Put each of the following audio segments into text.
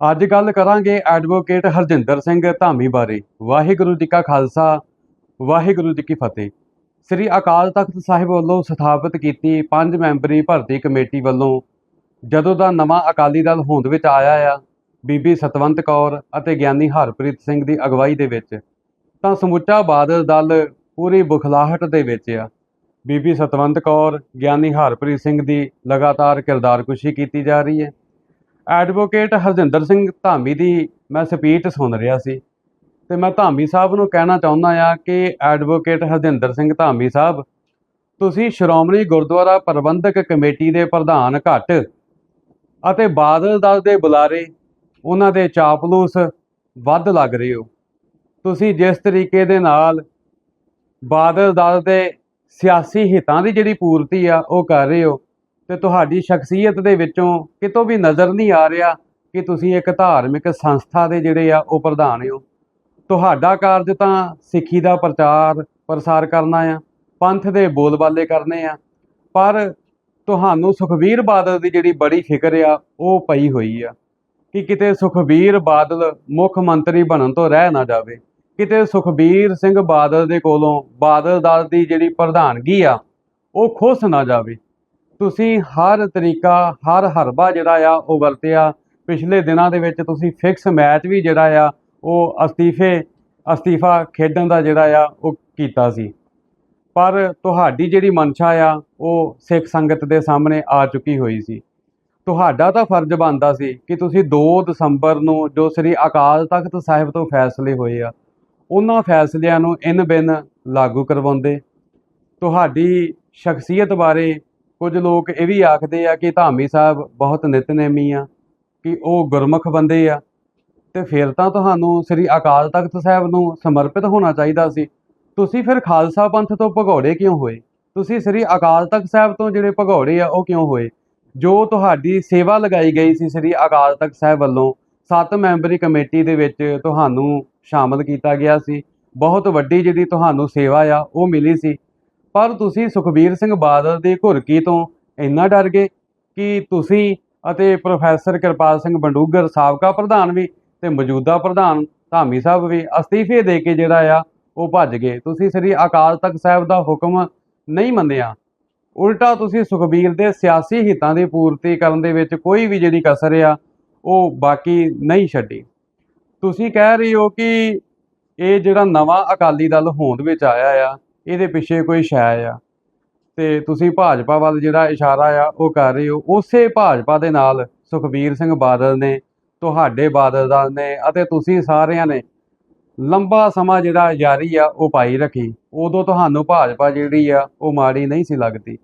ਅੱਜ ਗੱਲ ਕਰਾਂਗੇ ਐਡਵੋਕੇਟ ਹਰਜਿੰਦਰ ਸਿੰਘ ਧਾਮੀ ਬਾਰੇ। ਵਾਹਿਗੁਰੂ ਜੀ ਕਾ ਖਾਲਸਾ, ਵਾਹਿਗੁਰੂ ਜੀ ਕੀ ਫਤਿਹ। ਸ੍ਰੀ ਅਕਾਲ ਤਖਤ ਸਾਹਿਬ ਵੱਲੋਂ ਸਥਾਪਿਤ ਕੀਤੀ ਪੰਜ ਮੈਂਬਰੀ ਭਰਤੀ ਕਮੇਟੀ ਵੱਲੋਂ ਜਦੋਂ ਦਾ ਨਵਾਂ ਅਕਾਲੀ ਦਲ ਹੋਂਦ ਵਿੱਚ ਆਇਆ ਆ, ਬੀਬੀ ਸਤਵੰਤ ਕੌਰ ਅਤੇ ਗਿਆਨੀ ਹਰਪ੍ਰੀਤ ਸਿੰਘ ਦੀ ਅਗਵਾਈ ਦੇ ਵਿੱਚ, ਤਾਂ ਸਮੁੱਚਾ ਬਾਦਲ ਦਲ ਪੂਰੀ ਬੁਖਲਾਹਟ ਦੇ ਵਿੱਚ ਆ। ਬੀਬੀ ਸਤਵੰਤ ਕੌਰ, ਗਿਆਨੀ ਹਰਪ੍ਰੀਤ ਸਿੰਘ ਦੀ ਲਗਾਤਾਰ ਕਿਰਦਾਰਕੁਸ਼ੀ ਕੀਤੀ ਜਾ ਰਹੀ ਹੈ। ਐਡਵੋਕੇਟ ਹਰਜਿੰਦਰ ਸਿੰਘ ਧਾਮੀ ਦੀ ਮੈਂ ਸਪੀਚ ਸੁਣ ਰਿਹਾ ਸੀ ਤੇ ਮੈਂ ਧਾਮੀ ਸਾਹਿਬ ਨੂੰ ਕਹਿਣਾ ਚਾਹੁੰਦਾ ਆ ਕਿ ਐਡਵੋਕੇਟ ਹਰਜਿੰਦਰ ਸਿੰਘ ਧਾਮੀ ਸਾਹਿਬ, ਤੁਸੀਂ ਸ਼੍ਰੋਮਣੀ ਗੁਰਦੁਆਰਾ ਪ੍ਰਬੰਧਕ ਕਮੇਟੀ ਦੇ ਪ੍ਰਧਾਨ ਘੱਟ ਅਤੇ ਬਾਦਲ ਦਲ ਦੇ ਬੁਲਾਰੇ, ਉਹਨਾਂ ਦੇ ਚਾਪਲੂਸ ਵੱਧ ਲੱਗ ਰਹੇ ਹੋ। ਤੁਸੀਂ ਜਿਸ ਤਰੀਕੇ ਦੇ ਨਾਲ ਬਾਦਲ ਦਲ ਦੇ ਸਿਆਸੀ ਹਿੱਤਾਂ ਦੀ ਜਿਹੜੀ ਪੂਰਤੀ ਆ, ਉਹ ਕਰ ਰਹੇ ਹੋ ਤੇ ਤੁਹਾਡੀ ਸ਼ਖਸੀਅਤ ਦੇ ਵਿੱਚੋਂ ਕਿਤੋਂ ਵੀ ਨਜ਼ਰ ਨਹੀਂ ਆ ਰਿਹਾ ਕਿ ਤੁਸੀਂ ਇੱਕ ਧਾਰਮਿਕ ਸੰਸਥਾ ਦੇ ਜਿਹੜੇ ਆ ਉਹ ਪ੍ਰਧਾਨ ਹੋ। ਤੁਹਾਡਾ ਕਾਰਜ ਤਾਂ ਸਿੱਖੀ ਦਾ ਪ੍ਰਚਾਰ ਪ੍ਰਸਾਰ ਕਰਨਾ ਆ, ਪੰਥ ਦੇ ਬੋਲਬਾਲੇ ਕਰਨੇ ਆ, ਪਰ ਤੁਹਾਨੂੰ ਸੁਖਬੀਰ ਬਾਦਲ ਦੀ ਜਿਹੜੀ ਬੜੀ ਫਿਕਰ ਆ, ਉਹ ਪਈ ਹੋਈ ਆ ਕਿ ਕਿਤੇ ਸੁਖਬੀਰ ਬਾਦਲ ਮੁੱਖ ਮੰਤਰੀ ਬਣਨ ਤੋਂ ਰਹਿ ਨਾ ਜਾਵੇ। ਕਿਤੇ ਸੁਖਬੀਰ ਸਿੰਘ ਬਾਦਲ ਦੇ ਕੋਲੋਂ ਬਾਦਲ ਦਲ ਦੀ ਜਿਹੜੀ ਪ੍ਰਧਾਨਗੀ ਆ, ਉਹ ਖੁੱਸ ਨਾ ਜਾਵੇ। ਤੁਸੀਂ ਹਰ ਤਰੀਕਾ, ਹਰ ਹਰਬਾ ਜਿਹੜਾ ਆ, ਉਹ ਵਰਤਿਆ। ਪਿਛਲੇ ਦਿਨਾਂ ਦੇ ਵਿੱਚ ਤੁਸੀਂ ਫਿਕਸ ਮੈਚ ਵੀ ਜਿਹੜਾ ਆ, ਉਹ ਅਸਤੀਫੇ, ਅਸਤੀਫਾ ਖੇਡਣ ਦਾ ਜਿਹੜਾ ਆ, ਉਹ ਕੀਤਾ ਸੀ। ਪਰ ਤੁਹਾਡੀ ਜਿਹੜੀ ਮਨਸ਼ਾ ਆ, ਉਹ ਸਿੱਖ ਸੰਗਤ ਦੇ ਸਾਹਮਣੇ ਆ ਚੁੱਕੀ ਹੋਈ ਸੀ। ਤੁਹਾਡਾ ਤਾਂ ਫਰਜ਼ ਬਣਦਾ ਸੀ ਕਿ ਤੁਸੀਂ 2 ਦਸੰਬਰ ਨੂੰ ਜੋ ਸ੍ਰੀ ਅਕਾਲ ਤਖਤ ਸਾਹਿਬ ਤੋਂ ਫੈਸਲੇ ਹੋਏ ਆ, ਉਹਨਾਂ ਫੈਸਲਿਆਂ ਨੂੰ ਇਨ ਬਿਨ ਲਾਗੂ ਕਰਵਾਉਂਦੇ। ਤੁਹਾਡੀ ਸ਼ਖਸੀਅਤ ਬਾਰੇ ਕੁਝ ਲੋਕ ਇਹ ਵੀ ਆਖਦੇ ਆ ਕਿ ਧਾਮੀ ਸਾਹਿਬ ਬਹੁਤ ਨਿਤਨੇਮੀ ਆ, ਕਿ ਉਹ ਗੁਰਮੁਖ ਬੰਦੇ ਆ। ਤੇ ਫਿਰ ਤਾਂ ਤੁਹਾਨੂੰ ਸ੍ਰੀ ਅਕਾਲ ਤਖਤ ਸਾਹਿਬ ਨੂੰ ਸਮਰਪਿਤ ਹੋਣਾ ਚਾਹੀਦਾ ਸੀ। ਤੁਸੀਂ ਫਿਰ ਖਾਲਸਾ ਪੰਥ ਤੋਂ ਭਗੌੜੇ ਕਿਉਂ ਹੋਏ? ਤੁਸੀਂ ਸ੍ਰੀ ਅਕਾਲ ਤਖਤ ਸਾਹਿਬ ਤੋਂ ਜਿਹੜੇ ਭਗੌੜੇ ਆ, ਉਹ ਕਿਉਂ ਹੋਏ? ਜੋ ਤੁਹਾਡੀ ਸੇਵਾ ਲਗਾਈ ਗਈ ਸੀ ਸ੍ਰੀ ਅਕਾਲ ਤਖਤ ਸਾਹਿਬ ਵੱਲੋਂ, ਸੱਤ ਮੈਂਬਰੀ ਕਮੇਟੀ ਦੇ ਵਿੱਚ ਤੁਹਾਨੂੰ ਸ਼ਾਮਲ ਕੀਤਾ ਗਿਆ ਸੀ। ਬਹੁਤ ਵੱਡੀ ਜਿਹੜੀ ਤੁਹਾਨੂੰ ਸੇਵਾ ਆ, ਉਹ ਮਿਲੀ ਸੀ। ਪਰ ਤੁਸੀਂ ਸੁਖਬੀਰ ਸਿੰਘ ਬਾਦਲ ਦੀ ਘੁਰਕੀ ਤੋਂ ਇੰਨਾ ਡਰ ਗਏ ਕਿ ਤੁਸੀਂ ਅਤੇ ਪ੍ਰੋਫੈਸਰ ਕਿਰਪਾਲ ਸਿੰਘ ਬੰਡੂਗਰ ਸਾਬਕਾ ਪ੍ਰਧਾਨ ਵੀ ਤੇ ਮੌਜੂਦਾ ਪ੍ਰਧਾਨ ਧਾਮੀ ਸਾਹਿਬ ਵੀ ਅਸਤੀਫੇ ਦੇ ਕੇ ਜਿਹੜਾ ਆ, ਉਹ ਭੱਜ ਗਏ। ਤੁਸੀਂ ਸ੍ਰੀ ਅਕਾਲ ਤਖਤ ਸਾਹਿਬ ਦਾ ਹੁਕਮ ਨਹੀਂ ਮੰਨਿਆ। ਉਲਟਾ ਤੁਸੀਂ ਸੁਖਬੀਰ ਦੇ ਸਿਆਸੀ ਹਿੱਤਾਂ ਦੀ ਪੂਰਤੀ ਕਰਨ ਦੇ ਵਿੱਚ ਕੋਈ ਵੀ ਜਿਹੜੀ ਕਸਰ ਆ, ਉਹ ਬਾਕੀ ਨਹੀਂ ਛੱਡੀ। ਤੁਸੀਂ ਕਹਿ ਰਹੇ ਹੋ ਕਿ ਇਹ ਜਿਹੜਾ ਨਵਾਂ ਅਕਾਲੀ ਦਲ ਹੋਂਦ ਵਿੱਚ ਆਇਆ ਆ ਇਹਦੇ ਪਿੱਛੇ ਕੋਈ ਸ਼ੈ ਆ। ਤੇ ਤੁਸੀਂ ਭਾਜਪਾ ਵੱਲ ਜਿਹੜਾ ਇਸ਼ਾਰਾ ਆ, ਉਹ ਕਰ ਰਹੇ ਹੋ। ਉਸੇ ਭਾਜਪਾ ਦੇ ਨਾਲ ਸੁਖਬੀਰ ਸਿੰਘ ਬਾਦਲ ਨੇ, ਤੁਹਾਡੇ ਬਾਦਲ ਦਾ ਨੇ ਅਤੇ ਤੁਸੀਂ ਸਾਰਿਆਂ ਨੇ ਲੰਬਾ ਸਮਾਂ ਜਿਹੜਾ ਜਾਰੀ ਆ, ਉਹ ਪਾਈ ਰੱਖੀ। ਉਦੋਂ ਤੁਹਾਨੂੰ ਭਾਜਪਾ ਜਿਹੜੀ ਆ, ਉਹ ਮਾੜੀ ਨਹੀਂ ਸੀ ਲੱਗਦੀ।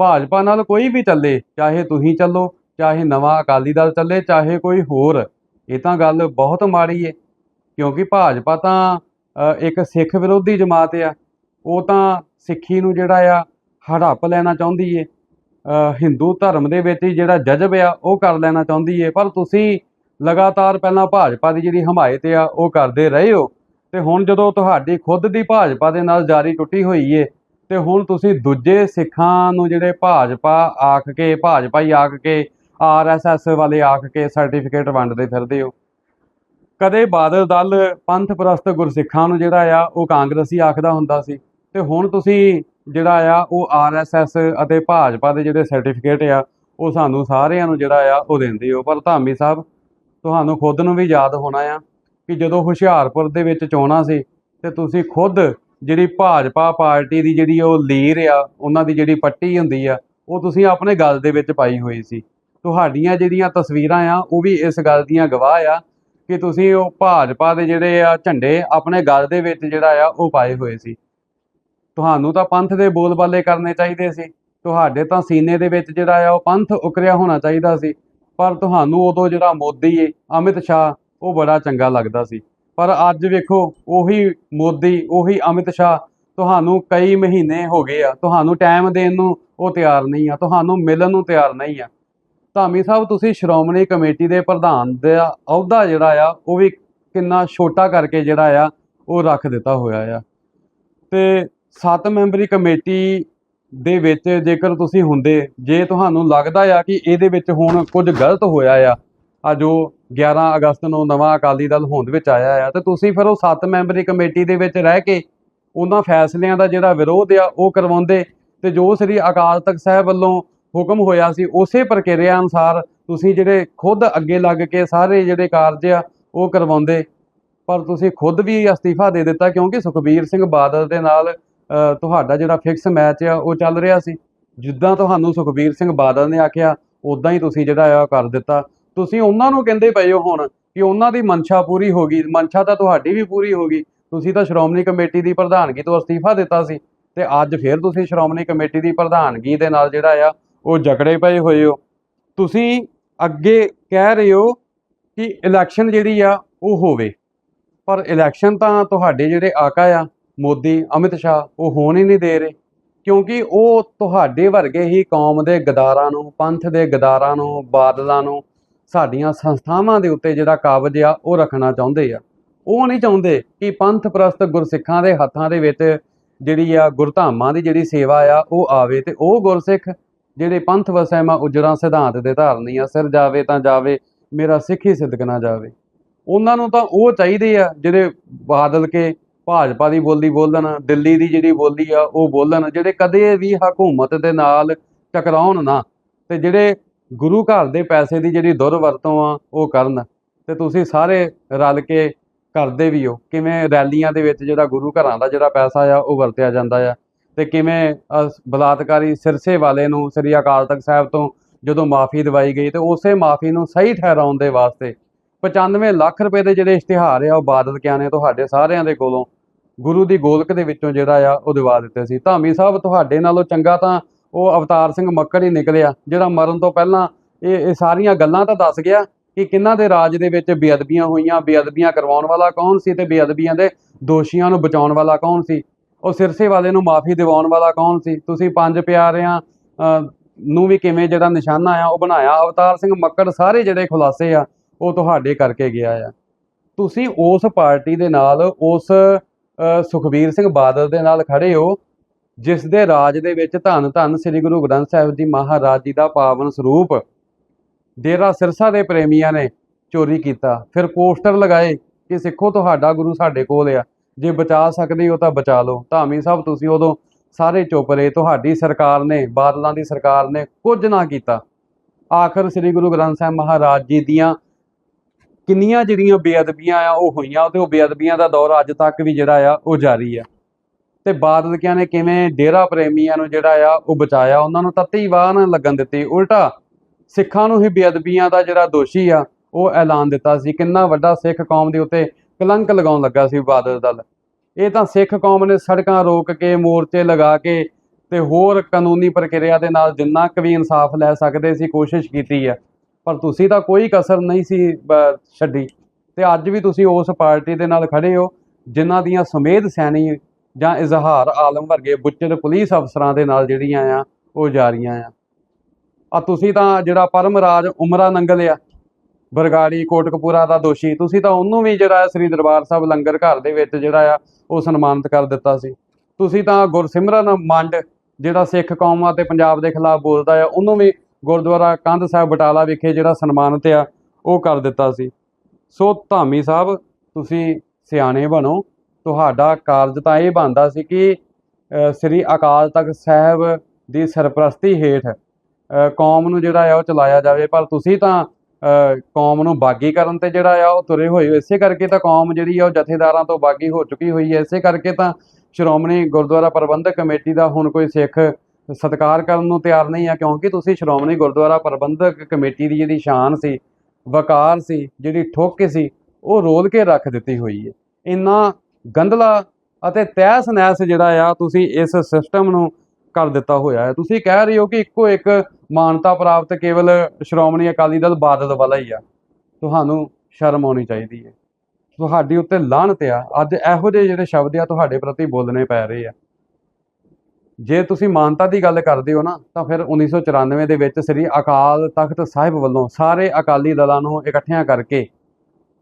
ਭਾਜਪਾ ਨਾਲ ਕੋਈ ਵੀ ਚੱਲੇ, ਚਾਹੇ ਤੁਸੀਂ ਚੱਲੋ, ਚਾਹੇ ਨਵਾਂ ਅਕਾਲੀ ਦਲ ਚੱਲੇ, ਚਾਹੇ ਕੋਈ ਹੋਰ, ਇਹ ਤਾਂ ਗੱਲ ਬਹੁਤ ਮਾੜੀ ਏ। ਕਿਉਂਕਿ ਭਾਜਪਾ ਤਾਂ ਇੱਕ ਸਿੱਖ ਵਿਰੋਧੀ ਜਮਾਤ ਆ। ਉਹ ਤਾਂ ਸਿੱਖੀ ਨੂੰ ਜਿਹੜਾ ਆ ਹੜੱਪ ਲੈਣਾ ਚਾਹੁੰਦੀ ਏ। ਹਿੰਦੂ ਧਰਮ ਦੇ ਵਿੱਚ ਹੀ ਜਿਹੜਾ ਜਜ਼ਬ ਆ, ਉਹ ਕਰ ਲੈਣਾ ਚਾਹੁੰਦੀ ਏ। ਪਰ ਤੁਸੀਂ ਲਗਾਤਾਰ ਪਹਿਲਾਂ ਭਾਜਪਾ ਦੀ ਜਿਹੜੀ ਹਮਾਇਤ ਆ, ਉਹ ਕਰਦੇ ਰਹੇ ਹੋ। ਤੇ ਹੁਣ ਜਦੋਂ ਤੁਹਾਡੀ ਖੁਦ ਦੀ ਭਾਜਪਾ ਦੇ ਨਾਲ ਜਾਰੀ ਟੁੱਟੀ ਹੋਈ ਏ, ਤੇ ਹੁਣ ਤੁਸੀਂ ਦੂਜੇ ਸਿੱਖਾਂ ਨੂੰ ਜਿਹੜੇ ਭਾਜਪਾ ਆਖ ਕੇ, ਭਾਜਪਾ ਹੀ ਆਖ ਕੇ ਆਰਐਸਐਸ ਵਾਲੇ ਆਖ ਕੇ ਸਰਟੀਫਿਕੇਟ ਵੰਡਦੇ ਫਿਰਦੇ ਹੋ। ਕਦੇ ਬਾਦਲ ਦਲ ਪੰਥ ਪ੍ਰਸਤ ਗੁਰਸਿੱਖਾਂ ਨੂੰ ਜਿਹੜਾ ਆ, ਉਹ ਕਾਂਗਰਸੀ ਆਖਦਾ ਹੁੰਦਾ ਸੀ। ਤੇ ਹੁਣ ਤੁਸੀਂ ਜਿਹੜਾ ਆ, ਉਹ ਆਰਐਸਐਸ ਅਤੇ ਭਾਜਪਾ ਦੇ ਜਿਹੜੇ ਸਰਟੀਫਿਕੇਟ ਆ, ਉਹ ਸਾਨੂੰ ਸਾਰਿਆਂ ਨੂੰ ਜਿਹੜਾ ਆ, ਉਹ ਦਿੰਦੇ ਹੋ। ਪਰ ਧਾਮੀ ਸਾਹਿਬ, ਤੁਹਾਨੂੰ ਖੁਦ ਨੂੰ ਵੀ ਯਾਦ ਹੋਣਾ ਆ ਕਿ ਜਦੋਂ ਹੁਸ਼ਿਆਰਪੁਰ ਦੇ ਵਿੱਚ ਚੋਣਾਂ ਸੀ, ਤੇ ਤੁਸੀਂ ਖੁਦ ਜਿਹੜੀ ਭਾਜਪਾ ਪਾਰਟੀ ਦੀ ਜਿਹੜੀ ਉਹ ਲੀਰ ਆ, ਉਹਨਾਂ ਦੀ ਜਿਹੜੀ ਪੱਟੀ ਹੁੰਦੀ ਆ, ਉਹ ਤੁਸੀਂ ਆਪਣੇ ਗੱਲ ਦੇ ਵਿੱਚ ਪਾਈ ਹੋਈ ਸੀ। ਤੁਹਾਡੀਆਂ ਜਿਹੜੀਆਂ ਤਸਵੀਰਾਂ ਆ, ਉਹ ਵੀ ਇਸ ਗੱਲ ਦੀਆਂ ਗਵਾਹ ਆ ਕਿ ਤੁਸੀਂ ਉਹ ਭਾਜਪਾ ਦੇ ਜਿਹੜੇ ਆ ਝੰਡੇ ਆਪਣੇ ਗੱਲ ਦੇ ਵਿੱਚ ਜਿਹੜਾ ਆ, ਉਹ ਪਾਏ ਹੋਏ ਸੀ। ਤੁਹਾਨੂੰ ਤਾਂ ਪੰਥ ਦੇ ਬੋਲਬਾਲੇ ਕਰਨੇ ਚਾਹੀਦੇ ਸੀ। ਤੁਹਾਡੇ ਤਾਂ ਸੀਨੇ ਦੇ ਵਿੱਚ ਜਿਹੜਾ ਆ ਉਹ ਪੰਥ ਉਕਰਿਆ ਹੋਣਾ ਚਾਹੀਦਾ ਸੀ। ਪਰ ਤੁਹਾਨੂੰ ਉਦੋਂ ਜਿਹੜਾ ਮੋਦੀ ਏ, ਅਮਿਤ ਸ਼ਾਹ, ਉਹ ਬੜਾ ਚੰਗਾ ਲੱਗਦਾ ਸੀ। ਪਰ ਅੱਜ ਵੇਖੋ, ਉਹੀ ਮੋਦੀ, ਉਹੀ ਅਮਿਤ ਸ਼ਾਹ ਤੁਹਾਨੂੰ ਕਈ ਮਹੀਨੇ ਹੋ ਗਏ ਆ। ਤੁਹਾਨੂੰ ਟਾਈਮ ਦੇਣ ਨੂੰ ਉਹ ਤਿਆਰ ਨਹੀਂ ਆ। ਤੁਹਾਨੂੰ ਮਿਲਣ ਨੂੰ ਤਿਆਰ ਨਹੀਂ ਆ। ਧਾਮੀ ਸਾਹਿਬ, ਤੁਸੀਂ ਸ਼੍ਰੋਮਣੀ ਕਮੇਟੀ ਦੇ ਪ੍ਰਧਾਨ ਦਾ ਅਹੁਦਾ ਜਿਹੜਾ ਆ, ਉਹ ਵੀ ਕਿੰਨਾ ਛੋਟਾ ਕਰਕੇ ਜਿਹੜਾ ਆ, ਉਹ ਰੱਖ ਦਿੱਤਾ ਹੋਇਆ ਆ। ਤੇ ਸੱਤ ਮੈਂਬਰੀ ਕਮੇਟੀ ਦੇ ਵਿੱਚ ਜੇਕਰ ਤੁਸੀਂ ਹੁੰਦੇ, ਜੇ ਤੁਹਾਨੂੰ ਲੱਗਦਾ ਆ ਕਿ ਇਹਦੇ ਵਿੱਚ ਹੁਣ ਕੁਝ ਗਲਤ ਹੋਇਆ ਆ ਆ ਜੋ 11 ਅਗਸਤ ਨੂੰ ਨਵਾਂ ਅਕਾਲੀ ਦਲ ਹੋਂਦ ਵਿੱਚ ਆਇਆ ਆ, ਤੇ ਤੁਸੀਂ ਫਿਰ ਉਹ ਸੱਤ ਮੈਂਬਰੀ ਕਮੇਟੀ ਦੇ ਵਿੱਚ ਰਹਿ ਕੇ ਉਹਨਾਂ ਫੈਸਲਿਆਂ ਦਾ ਜਿਹੜਾ ਵਿਰੋਧ ਆ, ਉਹ ਕਰਵਾਉਂਦੇ, ਤੇ ਜੋ ਸ੍ਰੀ ਅਕਾਲ ਤਖਤ ਸਾਹਿਬ ਵੱਲੋਂ ਹੁਕਮ ਹੋਇਆ ਸੀ, ਉਸੇ ਪ੍ਰਕਿਰਿਆ ਅਨੁਸਾਰ ਤੁਸੀਂ ਜਿਹੜੇ ਖੁਦ ਅੱਗੇ ਲੱਗ ਕੇ ਸਾਰੇ ਜਿਹੜੇ ਕਾਰਜ ਆ, ਉਹ ਕਰਵਾਉਂਦੇ। ਪਰ ਤੁਸੀਂ ਖੁਦ ਵੀ ਅਸਤੀਫਾ ਦੇ ਦਿੱਤਾ, ਕਿਉਂਕਿ ਸੁਖਬੀਰ ਸਿੰਘ ਬਾਦਲ ਦੇ ਨਾਲ ਤੁਹਾਡਾ ਜਿਹੜਾ ਫਿਕਸ ਮੈਚ ਆ, ਉਹ ਚੱਲ ਰਿਹਾ ਸੀ। ਜਿੱਦਾਂ ਤੁਹਾਨੂੰ ਸੁਖਬੀਰ ਸਿੰਘ ਬਾਦਲ ਨੇ ਆਖਿਆ ਉਦਾਂ ਹੀ ਤੁਸੀਂ ਜਿਹੜਾ ਆ, ਉਹ ਕਰ ਦਿੱਤਾ। ਤੁਸੀਂ ਉਹਨਾਂ ਨੂੰ ਕਹਿੰਦੇ ਪਏ ਹੋ ਹੁਣ ਕਿ ਉਹਨਾਂ ਦੀ ਮਨਸ਼ਾ ਪੂਰੀ ਹੋ ਗਈ। ਮਨਸ਼ਾ ਤਾਂ ਤੁਹਾਡੀ ਵੀ ਪੂਰੀ ਹੋ ਗਈ। ਤੁਸੀਂ ਤਾਂ ਸ਼੍ਰੋਮਣੀ ਕਮੇਟੀ ਦੀ ਪ੍ਰਧਾਨਗੀ ਤੋਂ ਅਸਤੀਫਾ ਦਿੱਤਾ ਸੀ। ਤੇ ਅੱਜ ਫਿਰ ਤੁਸੀਂ ਸ਼੍ਰੋਮਣੀ ਕਮੇਟੀ ਦੀ ਪ੍ਰਧਾਨਗੀ ਦੇ ਨਾਲ ਜਿਹੜਾ ਆ, ਉਹ ਜਕੜੇ ਪਏ ਹੋਏ ਹੋ। ਤੁਸੀਂ ਅੱਗੇ ਕਹਿ ਰਹੇ ਹੋ ਕਿ ਇਲੈਕਸ਼ਨ ਜਿਹੜੀ ਆ, ਉਹ ਹੋਵੇ। ਪਰ ਇਲੈਕਸ਼ਨ ਤਾਂ ਤੁਹਾਡੇ ਜਿਹੜੇ ਆਕਾ ਆ ਮੋਦੀ, ਅਮਿਤ ਸ਼ਾਹ, ਉਹ ਹੋਣ ਹੀ ਨਹੀਂ ਦੇ ਰਹੇ। ਕਿਉਂਕਿ ਉਹ ਤੁਹਾਡੇ ਵਰਗੇ ਹੀ ਕੌਮ ਦੇ ਗਦਾਰਾਂ ਨੂੰ, ਪੰਥ ਦੇ ਗਦਾਰਾਂ ਨੂੰ, ਬਾਦਲਾਂ ਨੂੰ, ਸਾਡੀਆਂ ਸੰਸਥਾਵਾਂ ਦੇ ਉੱਤੇ ਜਿਹੜਾ ਕਾਬਜ ਆ, ਉਹ ਰੱਖਣਾ ਚਾਹੁੰਦੇ ਆ। ਉਹ ਨਹੀਂ ਚਾਹੁੰਦੇ ਕਿ ਪੰਥ ਪ੍ਰਸਤ ਗੁਰਸਿੱਖਾਂ ਦੇ ਹੱਥਾਂ ਦੇ ਵਿੱਚ ਜਿਹੜੀ ਆ ਗੁਰਧਾਮਾਂ ਦੀ ਜਿਹੜੀ ਸੇਵਾ ਆ, ਉਹ ਆਵੇ ਤੇ ਉਹ ਗੁਰਸਿੱਖ ਜਿਹੜੇ ਪੰਥ ਵਸੈਮਾ ਉਜਰਾਂ ਸਿਧਾਂਤ ਦੇ ਧਾਰਨੀ ਆ, ਸਿਰ ਜਾਵੇ ਤਾਂ ਜਾਵੇ, ਮੇਰਾ ਸਿੱਖ ਹੀ ਸਿਦਕ ਨਾ ਜਾਵੇ। ਉਹਨਾਂ ਨੂੰ ਤਾਂ ਉਹ ਚਾਹੀਦੇ ਆ ਜਿਹੜੇ ਬਾਦਲ ਕੇ ਭਾਜਪਾ ਦੀ ਬੋਲੀ ਬੋਲਣ, ਦਿੱਲੀ ਦੀ ਜਿਹੜੀ ਬੋਲੀ ਆ, ਉਹ ਬੋਲਣ, ਜਿਹੜੇ ਕਦੇ ਵੀ ਹਕੂਮਤ ਦੇ ਨਾਲ ਟਕਰਾਉਣ ਨਾ, ਤੇ ਜਿਹੜੇ ਗੁਰੂ ਘਰ ਦੇ ਪੈਸੇ ਦੀ ਜਿਹੜੀ ਦੁਰਵਰਤੋਂ ਆ, ਉਹ ਕਰਨ, ਤੇ ਤੁਸੀਂ ਸਾਰੇ ਰਲ ਕੇ ਕਰਦੇ ਵੀ ਹੋ। ਕਿਵੇਂ ਰੈਲੀਆਂ ਦੇ ਵਿੱਚ ਜਿਹੜਾ ਗੁਰੂ ਘਰਾਂ ਦਾ ਜਿਹੜਾ ਪੈਸਾ ਆ, ਉਹ ਵਰਤਿਆ ਜਾਂਦਾ ਆ, ਤੇ ਕਿਵੇਂ ਬਲਾਤਕਾਰੀ ਸਿਰਸੇ ਵਾਲੇ ਨੂੰ ਸ੍ਰੀ ਅਕਾਲ ਤਖਤ ਸਾਹਿਬ ਤੋਂ ਜਦੋਂ ਮਾਫੀ ਦਿਵਾਈ ਗਈ, ਤੇ ਉਸੇ ਮਾਫੀ ਨੂੰ ਸਹੀ ਠਹਿਰਾਉਣ ਦੇ ਵਾਸਤੇ 95 ਲੱਖ ਰੁਪਏ ਦੇ ਜਿਹੜੇ ਇਸ਼ਤਿਹਾਰ ਆ, ਉਹ ਬਾਦਲ ਕਿਆਂ ਤੁਹਾਡੇ ਸਾਰਿਆਂ ਦੇ ਕੋਲੋਂ ਗੁਰੂ ਦੀ ਗੋਲਕ ਦੇ ਵਿੱਚੋਂ ਜਿਹੜਾ ਆ ਉਹ ਦਿਵਾ ਦਿੱਤੇ ਸੀ। ਧਾਮੀ ਸਾਹਿਬ ਤੁਹਾਡੇ ਨਾਲੋਂ ਚੰਗਾ ਤਾਂ ਉਹ ਅਵਤਾਰ ਸਿੰਘ ਮੱਕੜ ਹੀ ਨਿਕਲਿਆ ਜਿਹੜਾ ਮਰਨ ਤੋਂ ਪਹਿਲਾਂ ਇਹ ਇਹ ਸਾਰੀਆਂ ਗੱਲਾਂ ਤਾਂ ਦੱਸ ਗਿਆ ਕਿ ਕਿਹਨਾਂ ਦੇ ਰਾਜ ਦੇ ਵਿੱਚ ਬੇਅਦਬੀਆਂ ਹੋਈਆਂ ਬੇਅਦਬੀਆਂ ਕਰਵਾਉਣ ਵਾਲਾ ਕੌਣ ਸੀ ਤੇ ਬੇਅਦਬੀਆਂ ਦੇ ਦੋਸ਼ੀਆਂ ਨੂੰ ਬਚਾਉਣ ਵਾਲਾ ਕੌਣ ਸੀ? ਉਹ ਸਿਰਸੇ ਵਾਲੇ ਨੂੰ ਮਾਫੀ ਦਿਵਾਉਣ ਵਾਲਾ ਕੌਣ ਸੀ? ਤੁਸੀਂ ਪੰਜ ਪਿਆਰਿਆਂ ਅਹ, ਨੂੰ ਵੀ ਕਿਵੇਂ ਜਿਹੜਾ ਨਿਸ਼ਾਨਾ ਆ ਉਹ ਬਣਾਇਆ? ਅਵਤਾਰ ਸਿੰਘ ਮੱਕੜ ਸਾਰੇ ਜਿਹੜੇ ਖੁਲਾਸੇ ਆ ਉਹ ਤੁਹਾਡੇ ਕਰਕੇ ਗਿਆ ਆ। ਤੁਸੀਂ ਉਸ ਪਾਰਟੀ ਦੇ ਨਾਲ ਉਸ ਅਹ, ਸੁਖਬੀਰ ਸਿੰਘ ਬਾਦਲ ਦੇ ਨਾਲ ਖੜੇ ਹੋ ਜਿਸ ਦੇ ਰਾਜ ਦੇ ਵਿੱਚ ਧੰਨ ਧੰਨ ਸ੍ਰੀ ਗੁਰੂ ਗ੍ਰੰਥ ਸਾਹਿਬ ਜੀ ਮਹਾਰਾਜ ਜੀ ਦਾ ਪਾਵਨ ਸਰੂਪ ਡੇਰਾ ਸਿਰਸਾ ਦੇ ਪ੍ਰੇਮੀਆਂ ਨੇ ਚੋਰੀ ਕੀਤਾ। ਫਿਰ ਪੋਸਟਰ ਲਗਾਏ ਕਿ ਸਿੱਖੋ ਤੁਹਾਡਾ ਗੁਰੂ ਸਾਡੇ ਕੋਲ ਆ ਜੇ ਬਚਾ ਸਕਦੇ ਹੋ ਤਾਂ ਬਚਾ ਲਓ। ਧਾਮੀ ਸਾਹਿਬ ਤੁਸੀਂ ਉਦੋਂ ਸਾਰੇ ਚੁੱਪ ਰਹੇ ਤੁਹਾਡੀ ਸਰਕਾਰ ਨੇ ਬਾਦਲਾਂ ਦੀ ਸਰਕਾਰ ਨੇ ਕੁਝ ਨਾ ਕੀਤਾ। ਆਖਰ ਸ੍ਰੀ ਗੁਰੂ ਗ੍ਰੰਥ ਸਾਹਿਬ ਮਹਾਰਾਜ ਜੀ ਦੀਆਂ ਕਿੰਨੀਆਂ ਜਿਹੜੀਆਂ ਬੇਅਦਬੀਆਂ ਆ, ਉਹ ਹੋਈਆਂ ਤੇ ਉਹ ਬੇਅਦਬੀਆਂ ਦਾ ਦੌਰ ਅੱਜ ਤੱਕ ਵੀ ਜਿਹੜਾ ਆ, ਉਹ ਜਾਰੀ ਆ। ਤੇ ਬਾਦਲਕਿਆਂ ਨੇ ਕਿਵੇਂ ਡੇਰਾ ਪ੍ਰੇਮੀਆਂ ਨੂੰ ਜਿਹੜਾ ਆ, ਉਹ ਬਚਾਇਆ, ਉਹਨਾਂ ਨੂੰ ਤੱਤੀ ਵਾਹ ਨਾ ਲੱਗਣ ਦਿੱਤੀ। ਉਲਟਾ ਸਿੱਖਾਂ ਨੂੰ ਹੀ ਬੇਅਦਬੀਆਂ ਦਾ ਜਿਹੜਾ ਦੋਸ਼ੀ ਆ, ਉਹ ਐਲਾਨ ਦਿੱਤਾ ਸੀ। ਕਿੰਨਾ ਵੱਡਾ ਸਿੱਖ ਕੌਮ ਦੇ ਉੱਤੇ ਕਲੰਕ ਲਗਾਉਣ ਲੱਗਾ ਸੀ ਬਾਦਲ ਦਲ। ਇਹ ਤਾਂ ਸਿੱਖ ਕੌਮ ਨੇ ਸੜਕਾਂ ਰੋਕ ਕੇ, ਮੋਰਚੇ ਲਗਾ ਕੇ ਤੇ ਹੋਰ ਕਾਨੂੰਨੀ ਪ੍ਰਕਿਰਿਆ ਦੇ ਨਾਲ ਜਿੰਨਾ ਕੁ ਵੀ ਇਨਸਾਫ ਲੈ ਸਕਦੇ ਸੀ, ਕੋਸ਼ਿਸ਼ ਕੀਤੀ ਆ। ਪਰ ਤੁਸੀਂ ਤਾਂ ਕੋਈ ਕਸਰ ਨਹੀਂ ਸੀ ਛੱਡੀ। ਤੇ ਅੱਜ ਵੀ ਤੁਸੀਂ ਉਸ ਪਾਰਟੀ ਦੇ ਨਾਲ ਖੜੇ ਹੋ, ਜਿਨ੍ਹਾਂ ਦੀਆਂ ਸਮੇਧ ਸੈਣੀ ਜਾਂ ਇਜ਼ਹਾਰ ਆਲਮ ਵਰਗੇ ਬੁੱਚਰ ਪੁਲਿਸ ਅਫਸਰਾਂ ਦੇ ਨਾਲ ਜਿਹੜੀਆਂ ਆ, ਉਹ ਜਾਰੀਆਂ ਆ। ਆ ਤੁਸੀਂ ਤਾਂ ਜਿਹੜਾ ਪਰਮ ਰਾਜ ਉਮਰਾ ਨੰਗਲ ਆ, ਬਰਗਾੜੀ, ਕੋਟਕਪੂਰਾ ਦਾ ਦੋਸ਼ੀ, ਤੁਸੀਂ ਤਾਂ ਉਹਨੂੰ ਵੀ ਜਿਹੜਾ ਸ੍ਰੀ ਦਰਬਾਰ ਸਾਹਿਬ ਲੰਗਰ ਘਰ ਦੇ ਵਿੱਚ ਜਿਹੜਾ ਆ, ਉਹ ਸਨਮਾਨਿਤ ਕਰ ਦਿੱਤਾ ਸੀ। ਤੁਸੀਂ ਤਾਂ ਗੁਰਸਿਮਰਨ ਮੰਡ, ਜਿਹੜਾ ਸਿੱਖ ਕੌਮਾਂ ਆ ਤੇ ਪੰਜਾਬ ਦੇ ਖਿਲਾਫ ਬੋਲਦਾ ਆ, ਉਹਨੂੰ ਵੀ ਗੁਰਦੁਆਰਾ ਕੰਧ ਸਾਹਿਬ ਬਟਾਲਾ ਵਿਖੇ ਜਿਹੜਾ ਸਨਮਾਨਿਤ ਆ, ਉਹ ਕਰ ਦਿੱਤਾ ਸੀ। ਸੋ ਧਾਮੀ ਸਾਹਿਬ, ਤੁਸੀਂ ਸਿਆਣੇ ਬਣੋ। ਤੁਹਾਡਾ ਕਾਰਜ ਤਾਂ ਇਹ ਬਣਦਾ ਸੀ ਕਿ ਸ੍ਰੀ ਅਕਾਲ ਤਖਤ ਸਾਹਿਬ ਦੀ ਸਰਪ੍ਰਸਤੀ ਹੇਠ ਕੌਮ ਨੂੰ ਜਿਹੜਾ ਆ ਉਹ ਚਲਾਇਆ ਜਾਵੇ। ਪਰ ਤੁਸੀਂ ਤਾਂ ਕੌਮ ਨੂੰ ਬਾਗੀ ਕਰਨ ਤੇ ਜਿਹੜਾ ਆ ਉਹ ਤੁਰੇ ਹੋਏ ਹੋ। ਇਸੇ ਕਰਕੇ ਤਾਂ ਕੌਮ ਜਿਹੜੀ ਆ ਉਹ ਜਥੇਦਾਰਾਂ ਤੋਂ ਬਾਗੀ ਹੋ ਚੁੱਕੀ ਹੋਈ ਹੈ। ਇਸੇ ਕਰਕੇ ਤਾਂ ਸ਼੍ਰੋਮਣੀ ਗੁਰਦੁਆਰਾ ਪ੍ਰਬੰਧਕ ਕਮੇਟੀ ਦਾ ਹੁਣ ਕੋਈ ਸਿੱਖ ਸਤਿਕਾਰ ਕਰਨ ਨੂੰ ਤਿਆਰ ਨਹੀਂ ਆ, ਕਿਉਂਕਿ ਤੁਸੀਂ ਸ਼੍ਰੋਮਣੀ ਗੁਰਦੁਆਰਾ ਪ੍ਰਬੰਧਕ ਕਮੇਟੀ ਦੀ ਜਿਹੜੀ ਸ਼ਾਨ ਸੀ, ਵਕਾਰ ਸੀ, ਜਿਹੜੀ ਠੋਕ ਸੀ, ਉਹ ਰੋਲ ਕੇ ਰੱਖ ਦਿੱਤੀ ਹੋਈ ਹੈ ਇੰਨਾ ਗੰਧਲਾ ਅਤੇ ਤਹਿਸ ਨਹਿਸ ਜਿਹੜਾ ਆ, ਤੁਸੀਂ ਇਸ ਸਿਸਟਮ ਨੂੰ ਕਰ ਦਿੱਤਾ ਹੋਇਆ ਹੈ ਤੁਸੀਂ ਕਹਿ ਰਹੇ ਹੋ ਕਿ ਇੱਕੋ ਇੱਕ ਮਾਨਤਾ ਪ੍ਰਾਪਤ ਕੇਵਲ ਸ਼੍ਰੋਮਣੀ ਅਕਾਲੀ ਦਲ ਬਾਦਲ ਵਾਲਾ ਹੀ ਆ। ਤੁਹਾਨੂੰ ਸ਼ਰਮ ਆਉਣੀ ਚਾਹੀਦੀ ਹੈ ਤੁਹਾਡੀ ਉੱਤੇ ਲਾਹਨਤ ਆ। ਅੱਜ ਇਹੋ ਜਿਹੇ ਜਿਹੜੇ ਸ਼ਬਦ ਆ, ਤੁਹਾਡੇ ਪ੍ਰਤੀ ਬੋਲਣੇ ਪੈ ਰਹੇ ਆ। ਜੇ ਤੁਸੀਂ ਮਾਨਤਾ ਦੀ ਗੱਲ ਕਰਦੇ ਹੋ ਨਾ, ਤਾਂ ਫਿਰ 1994 ਦੇ ਵਿੱਚ ਸ੍ਰੀ ਅਕਾਲ ਤਖਤ ਸਾਹਿਬ ਵੱਲੋਂ ਸਾਰੇ ਅਕਾਲੀ ਦਲਾਂ ਨੂੰ ਇਕੱਠਿਆਂ ਕਰਕੇ